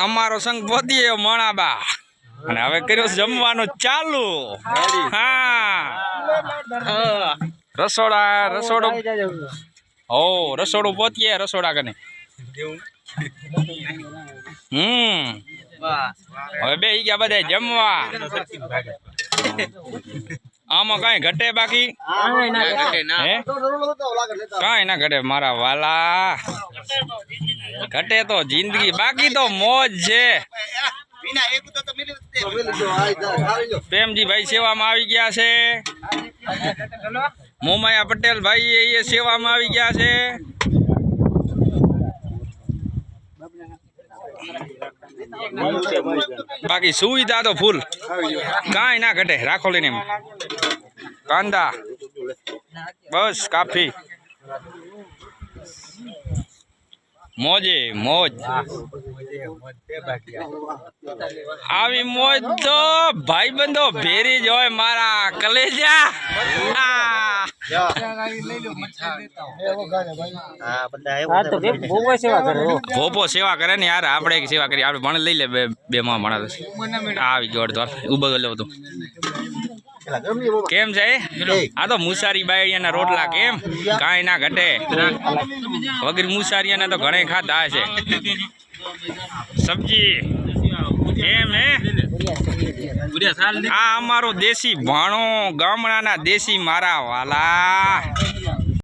અમારો સંઘ વધીએ મણાબા. અને હવે કર્યો જમવાનું ચાલુ. હા. રસોડા રસોડો. હો રસોડું પોતીએ રસોડા કને. હમ. હવે બે ગયા બધા જમવા. આમાં કઈ ઘટે બાકી? કઈ ના ઘટે. મારા વાલા. ઘટે તો જિંદગી બાકી તો મોજ છે. પ્રેમજી ભાઈ સેવામાં આવી ગયા છે. મોમાયા પટેલ ભાઈ એ સેવામાં આવી ગયા છે. બાકી સુવિધા તો ફૂલ. કાંઈ ના ઘટે, રાખો લઈને કાંદા. બસ, કાફી. મોજે, મોજ. આવી મોજ તો ભાઈબંધો ભેરી જ હોય મારા કલેજા. ભોપો સેવા કરે ને યાર આપણે એક સેવા કરી આપણે ભણ લઈ લે બે બે માં ભણા આવી ગયો અડધો ઊભો ગયો હતો કેમ છે? આ તો મુસારી બાયડિયાના રોટલા કેમ? કાંઈ ના ઘટે. વગર મુસારીયાના તો ઘણે ખાધા છે સબ્જી. આ અમારો દેશી ભાણો ગામડાના દેશી મારા વાલા.